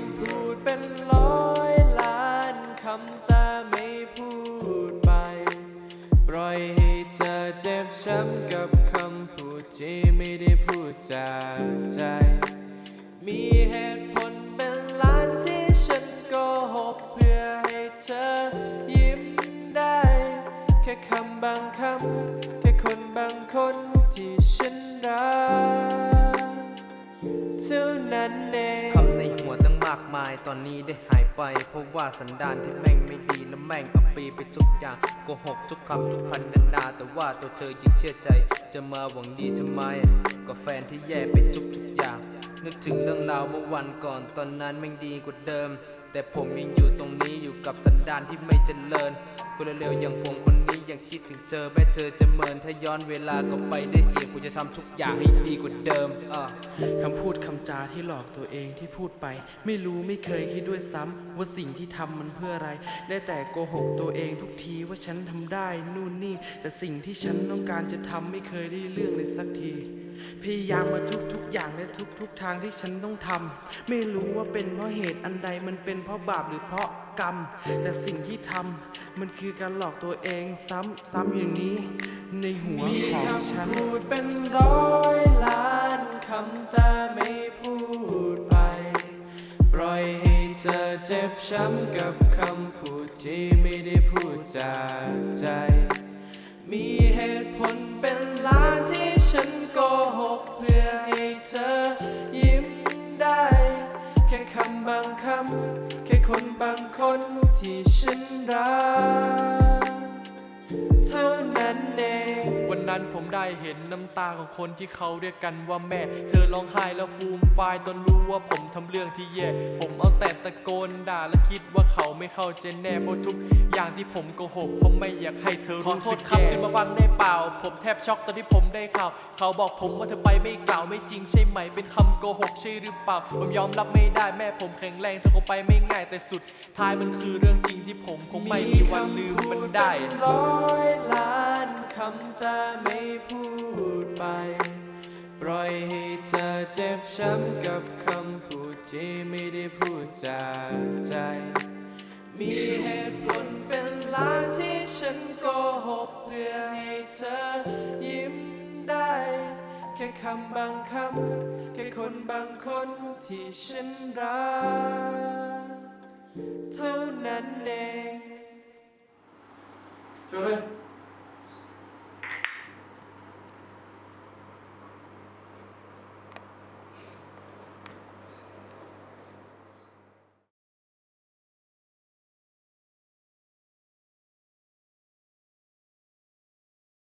ำพูดเป็นร้อยล้านคำแต่ไม่พูดไป ปล่อยให้เธอเจ็บช้ำกับคำพูดที่ไม่ได้พูดจากใจ มีเหตุผลเป็นล้านที่ฉันก็หกเพื่อให้เธอยิ้มได้ แค่คำบางคำ แค่คนบางคนที่ฉันรักเท่านั้นเอง คำในหัวากมายตอนนี้ได้หายไป เพราะว่าสันดานที่แม่งไม่ดีและแม่งเอาปีไปทุกอย่างโกหกทุกคำทุกพันนานา แต่ว่าตัวเธอยังเชื่อใจ จะมาหวังดีทำไมก็แฟนที่แย่ไปทุกทุกอย่าง นึกถึงเรื่องราวเมื่อวันก่อนตอนนั้นแม่งดีกว่าเดิม แต่ผมยังอยู่ตรงนี้อยู่กับสันดานที่ไม่เจริญคนเร็วๆอย่างผมคน ยังคิดถึงเจอแม้เธอจะเมินถ้าย้อนเวลาก็ไปได้อีกกูจะทำทุกอย่างให้ดีกว่าเดิมอะคำพูดคำจาที่หลอกตัวเองที่พูดไป ไม่รู้ไม่เคยคิดด้วยซ้ำว่าสิ่งที่ทำมันเพื่ออะไร ได้แต่โกหกตัวเองทุกทีว่าฉันทำได้นู่นนี่ แต่สิ่งที่ฉันต้องการจะทำไม่เคยได้เรื่องเลยสักทีพยายามมาทุกทุกอย่างและทุกทุกทางที่ฉันต้องทำไม่รู้ว่าเป็นเพราะเหตุอันใดมันเป็นเพราะบาปหรือเพราะ กรรม แต่สิ่งที่ทำมันคือการหลอกตัวเองซ้ำซ้ำอย่างนี้ ในหัวมีของฉันพูดเป็นร้อยล้านคำแต่ไม่พูดไป ปล่อยให้เธอเจ็บช้ำกับคำพูดที่ไม่ได้พูดจากใจ มีเหตุผลเป็นล้านที่ฉันโกหกเพื่อให้เธอยิ้มได้ แค่คำบางคำ คนบางคนที่ฉันรัก เท่านั้นเอง วันนั้นผมได้เห็น น้ำตาของคนที่เขาเรียกกันว่าแม่ เธอร้องไห้แล้วฟูมฟายตอนรู้ว่าผมทำเรื่องที่แย่ ผมเอาแต่ตะโกนด่าและคิดว่าเขาไม่เข้าใจแน่เพราะทุกอย่างที่ผมโกหกผมไม่อยากให้เธอรู้สึกขอโทษครับตื่นมาฟังได้เปล่า ผมแทบช็อกตอนที่ผมได้ข่าว เขาบอกผมว่าเธอไปไม่กล่าวไม่จริงใช่ไหม เป็นคำโกหกใช่หรือเปล่า ผมยอมรับไม่ได้แม่ผมแข็งแรงเธอคงไปไม่ง่ายแต่สุดท้ายมันคือเรื่องจริงที่ผมคงไม่มีวันลืมมันได้ แต่ไม่พูดไป ปล่อยให้เธอเจ็บช้ำกับคำพูดที่ไม่ได้พูดจากใจ มีเหตุผลเป็นล้านที่ฉันโกหกเพื่อให้เธอยิ้มได้ แค่คำบางคำแค่คนบางคนที่ฉันรักเท่านั้นเองช่วยเลย